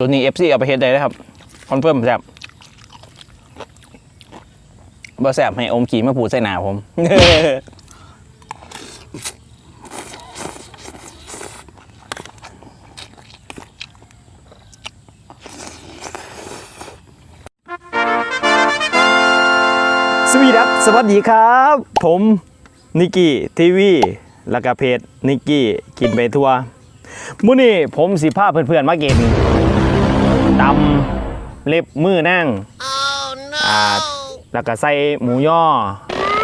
ตัวนี้เอฟซีเอาไปเฮ็ดได้เลยครับ คอนเฟิร์มแซ่บบ่แซ่บให้อมขี่มาผูดใส่หนาผม สวีดับสวัสดีครับ ผมนิกกี้ทีวีแล้วก็เพจนิกกี้กินไปทัวมื้อนี้ผมสิพาเพื่อนๆมากิน ตำเล็บมือนั่งอ่าแล้วก็ใส่หมูย่อ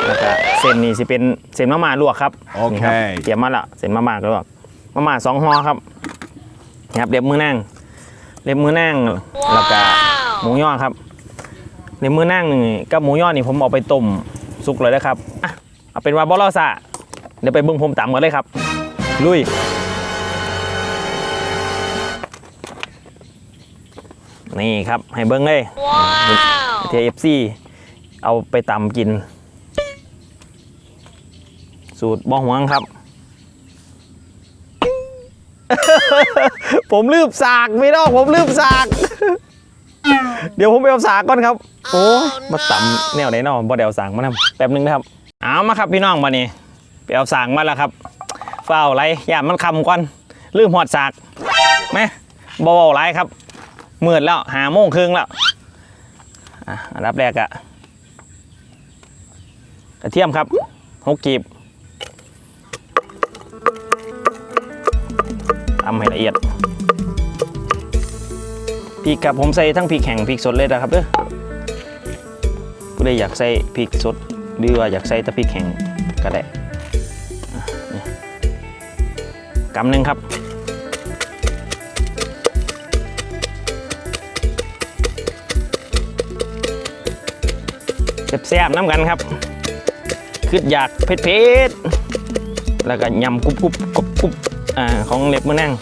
แล้วก็เส้นนี่สิเป็นเส้นมะม่าลวกครับโอเค นี่รับเตรียมมาละเส้นมะม่าลวกมะม่าสองห่อครับนี่ครับเล็บมือนั่งเล็บมือนั่งแล้วก็หมูย่อครับในมือนั่งนี่กับหมูย่อนี่ผมเอาไปต้มสุกเลยนะครับอะเอาเป็นว่าบอลลอซะเดี๋ยวไปเบิ้งผมตำกันเลยครับ ลุย นี่ครับ ให้เบิ้งเลยเทียเอฟซีเอาไปตำกิน สูตรบ้องหวงครับ ผมลืมสากไม่ต้องผมลืมสาก เดี๋ยวผมไปเอาสากก่อนครับ โอ้ยมาต่ำแนวไหนเนาะบ่เดี๋ยวสางมาทำแป๊บหนึงนะครับ เอามาครับพี่น้องมานี่ไปเอาสางมาแล้วครับเฝ้าไรอย่ามันคำก่อนลืมหอดสากไหมบ่เบาไรครับ มืดแล้วหาโมงครึ่งแล้วอันดับแรกอะกระเทียมครับหกกีบทำให้ละเอียดพริกครับผมใส่ทั้งพริกแห้งพริกสดเลยนะครับเด้อผู้ใดอยากใส่พริกสดหรือว่าอยากใส่แต่พริกแห้งก็ได้อะนี่กำหนึ่งครับ แซ่บๆน้ำกันครับคืออยากเผ็ดๆแล้วก็ยำกรุบๆกรุบๆอ่าของเล็บมือนั่ง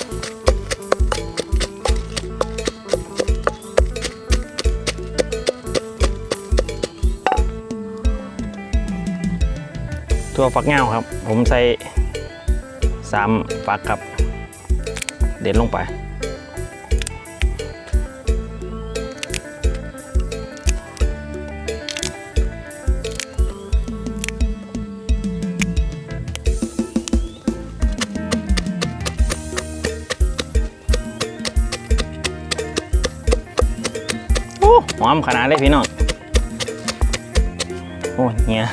ถั่วฝักเงาครับ ผมใส่สามฝักครับ เด็ดลงไป หอมขนาดเลยพี่น้อง โอ้เฮีย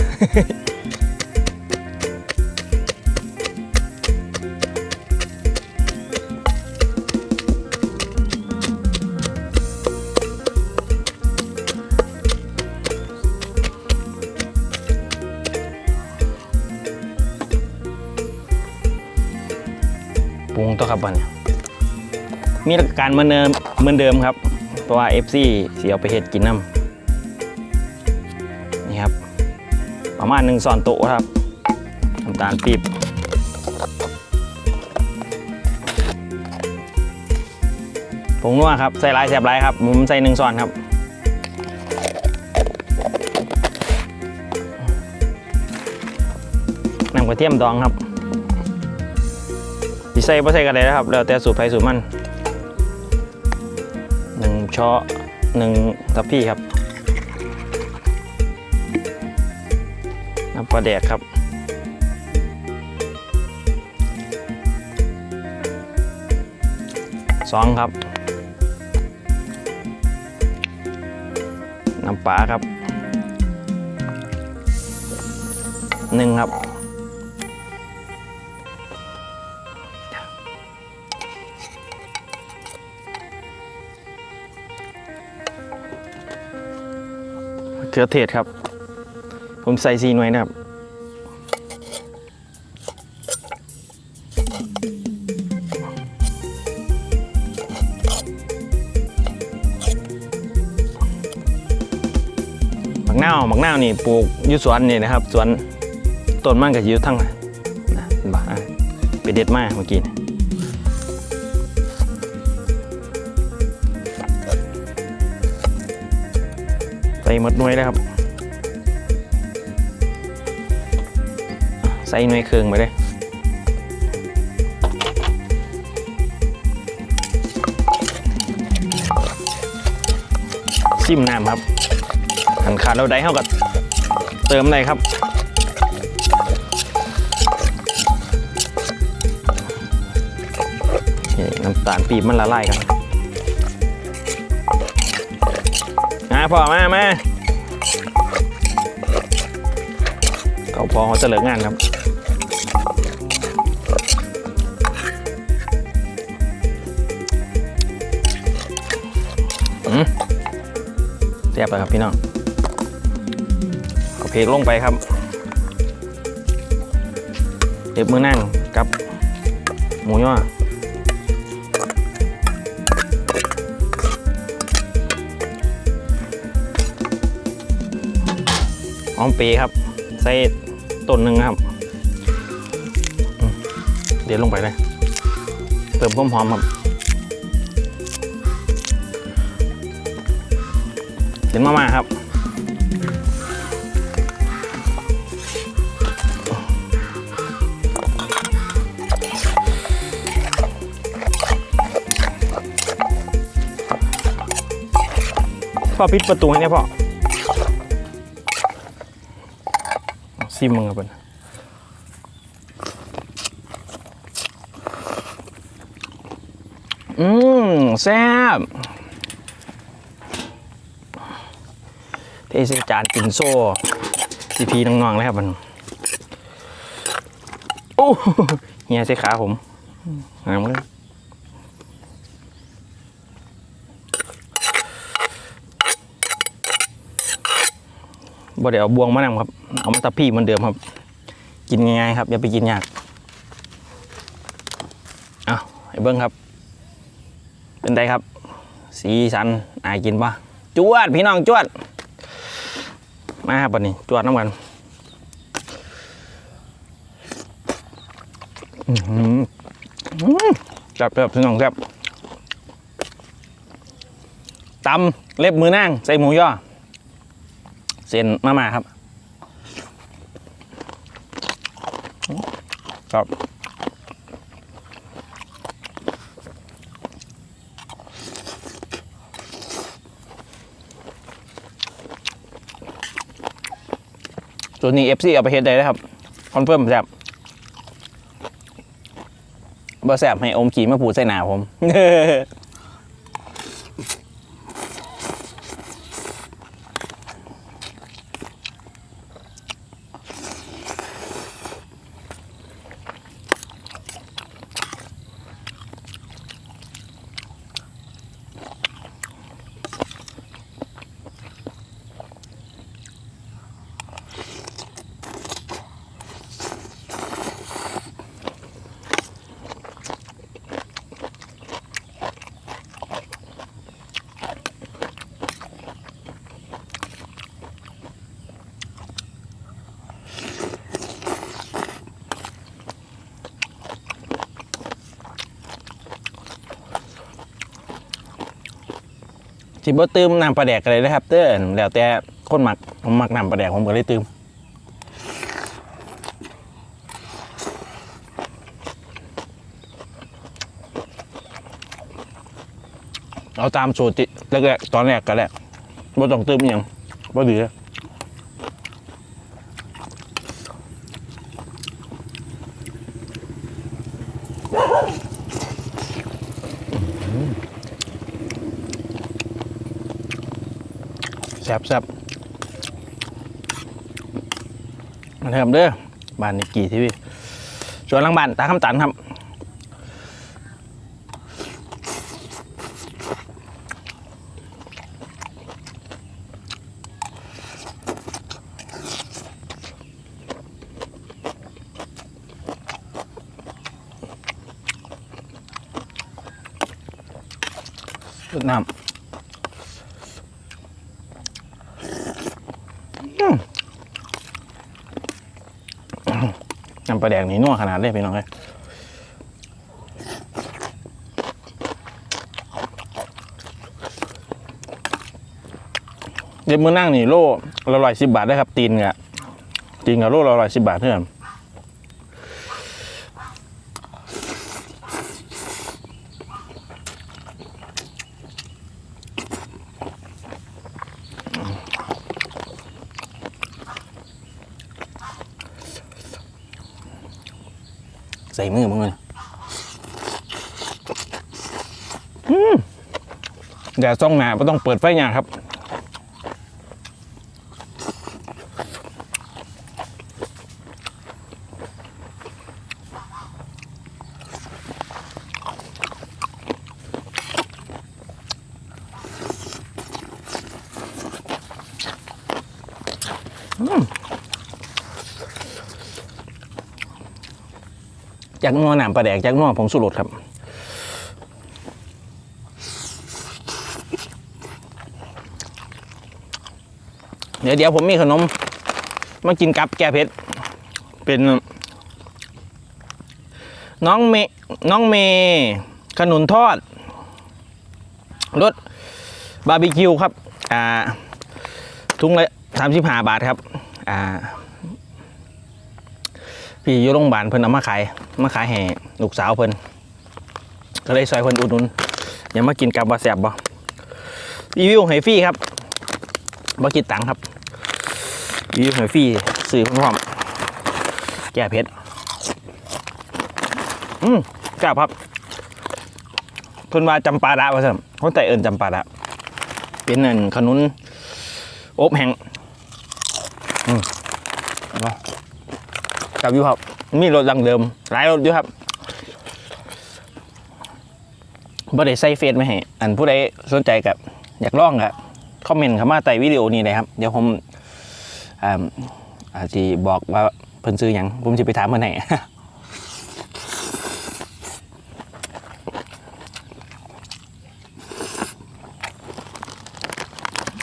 ปรุงตัวครับวันนี้มีหลักการเหมือนเดิมเหมือนเดิมครับ เพราะว่า FC สีเอาไปเห็ดกินน้ำนี่ครับ ประมาณหนึ่งซอนโต๊ะครับน้ำตาลปีบผงนัวครับ ใส่ลายแสบลายครับผมใส่หนึ่งซอนครับน้ำกระเทียมดองครับสิใส่บ่ใส่กันเลยนะครับ แล้วแต่สูตรไผสูตรมัน ช้อหนึ่งทัพพี่ครับน้ำปลาแดกครับ สองครับ น้ำปลาครับหนึ่งครับ เขือเทศครับ ผมใส่ซีหน่วยนะครับ หมักนาวหมักนาวนี่ปลูกยู่สวนนี่นะครับ สวนต้นมันก็อยู่ทั้งนะเห็นปะอะไปเด็ดมากเมื่อกี้ หมดหน่วยเลยครับ ใส่หน่วยเครื่องไปเลยซิมน้ำครับหันขาดเราได้เท่ากับเติมได้ครับน้ำตาลปีบมันละลายกันมาพ่อมามา เขาพอเขาจะเหลืองานครับอืมแซ่บเลยครับพี่น้องเอาเพลกลงไปครับเด็บมือนั่งกับหมูย่อหอมเปรย์ครับ ใส่ ต้นหนึ่งครับ เดี๋ยวลงไปเลยเติมความหอมครับเดี๋ยวมามาครับพ่อปิดประตูให้เนี่ยพ่อ ซิมมึงครับเพิ่นอืมแซ่บเทใส่จานกินโซ่พีพีน้องๆเลยครับมันโอ้เฮียใส่ขาผมหามเลย บ่เดียวเอาบวงมานำครับ เอามาตะพี่เหมือนเดิมครับ กินง่ายๆครับอย่าไปกินยากเอาไอ้เบิ้งครับ เป็นไงครับ สีสันอายกินปะจวดพี่น้องจวด มาครับวันนี้จวดน้ำกันจับจับพี่น้องครับตำเล็บมือนางใส่หมูย่อ เส้นมาม่าครับ ครับส่วนนี้ FC เอาไปเฮ็ดได้นะครับ คอนเฟิร์มแซ่บบ่แซ่บให้อมขี่มาผูดใส่หนาผม สิบ่ตืมน้ำปลาแดกอะไรนะครับ เต้อแล้วแต่คนหมักผมหมักน้ำปลาแดกผมก็เลยตืมเอาตามสูตรแรกๆตอนแรกก็แหละบ่ต้องตืมอย่างบ่ดีเลย ซ่บแซ่บมาเถิมเด้อบ้านนี้กี่ทีวีส่วนหลังบ้านตาคำตันครับำปลาแดงนี่นัวขนาดเลยพี่น้องเลยเด็บมือนั่งนี่โลละร้อยสิบบาทได้ครับ ตีนเนี่ยตีนกับโลละร้อยสิบบาทเท่านั้น ส่มือมึงเลย อืมแดดส่องหนาไม่ต้องเปิดไฟหยาครับ จากนัวหนามปลาแดกจากนัวผงสุรสครับ เดี๋ยวเดี๋ยวผมมีขนม มากินกับแก้เผ็ดเป็น น้องเมน้องเมย์ขนุนทอดรสบาร์บีคิวครับ อ่า ทุงละสามสิบห้าบาทครับ อ่า พี่อยู่โรงพยาบาลเพิ่นเอามาขาย มาขายให้ลูกสาวเพิ่นก็เลยซอยเพิ่นอุดหนุนอย่ามากินกับว่าแซ่บบ่รีวิวให้ฟรีครับ บ่คิดตังค์ครับรีวิวให้ฟรีซื้อพร้อมแก้เผ็ดอืมแซ่บครับเพิ่นว่าจำปาดะว่าซั่นคนแต่เอิ้นจำปาดะเป็นนั่นขนุนอบแห้งอืมกับอยู่ครับ มีรถดังเดิม หลายรถอยู่ครับบ่ได้ใส่เฟซไม่ให้อันผู้ใดสนใจกับอยากลองกับ คอมเมนต์เข้ามาใต้วิดีโอนี้เลยครับ เดี๋ยวผมอ่าอาจจะบอกว่าเพิ่นซื้ออยังผมจะไปถามเพิ่นให้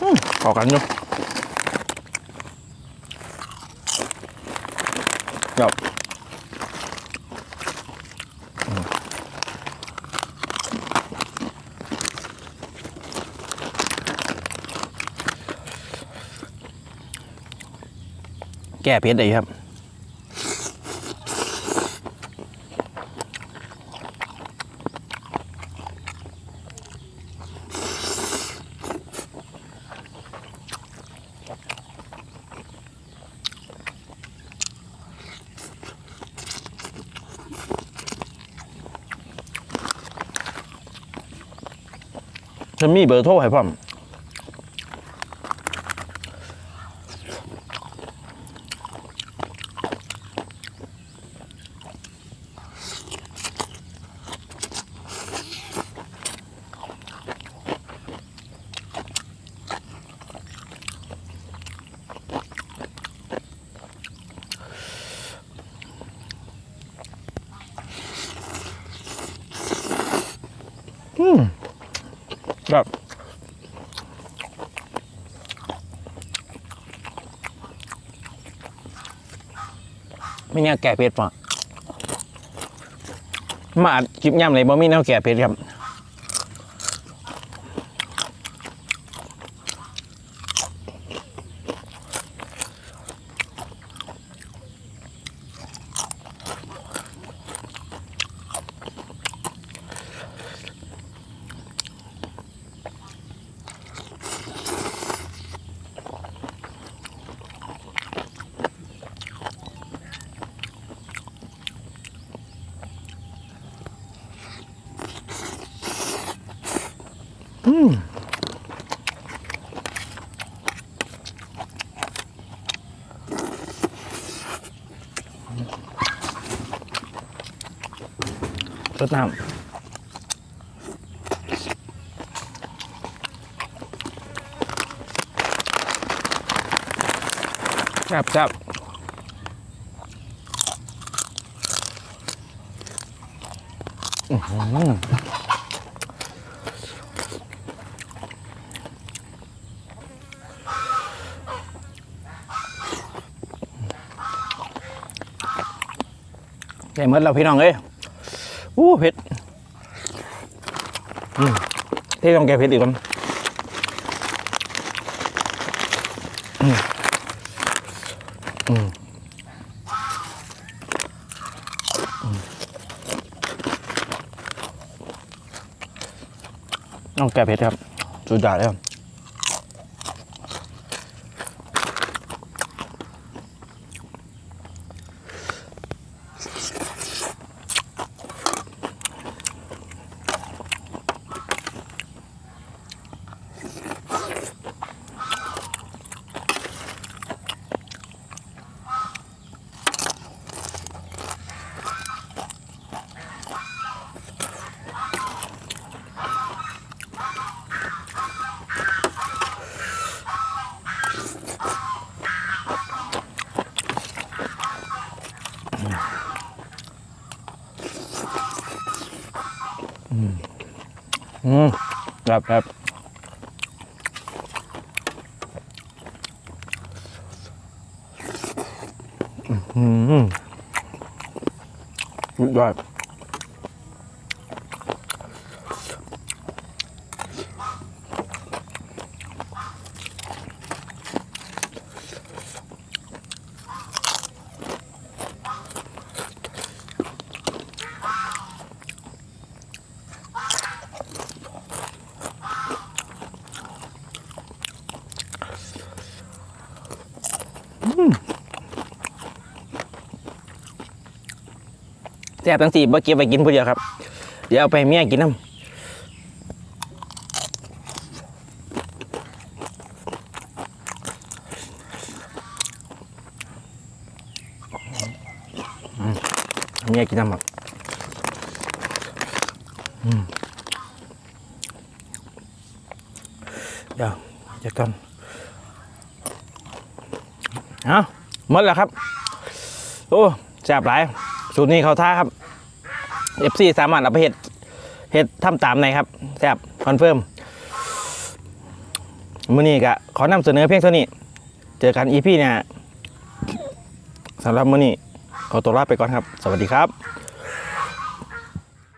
อืมขอกันอยู่เดี๋ยว แก้ เผ็ดได้ครับจะมีเบอร์โทรให้พ่อม ครับ ไม่เนี่ยแก่เผ็ดป่ะมาอัดคลิปย่ำเลยบ่มีแนวแก่เผ็ดครับรดน้ำครับ ครับอื้อหื ได้หมดแล้วพี่น้องเอ้ยอู้เผ็ดเที่ต้องแกเผ็ดอีกคนอืมอืมอืมต้องแกเผ็ดครับสุดยอดเลยครับ ครับครับอืมสุดยอด ซ่บทั้งสี่บ่เก็บไปกินผู้เดียวครับ เดี๋ยวเอาไปเมียกินน้ำเมียกินน้ำครับเดี๋ยวจะก่อนเอาหมดแล้วครับ โอ้แซ่บหลาย สูตรนี้เขาท่าครับ F4 สามารถเอาไปเห็ดเห็ดทำตามในครับแซ่บคอนเฟิร์มมื้อนี้ก็ขอนำเสนอเพียงเท่านี้ เจอกัน EP เนี่ยสำหรับมื้อนี้ขอตัวลาไปก่อนครับ สวัสดีครับ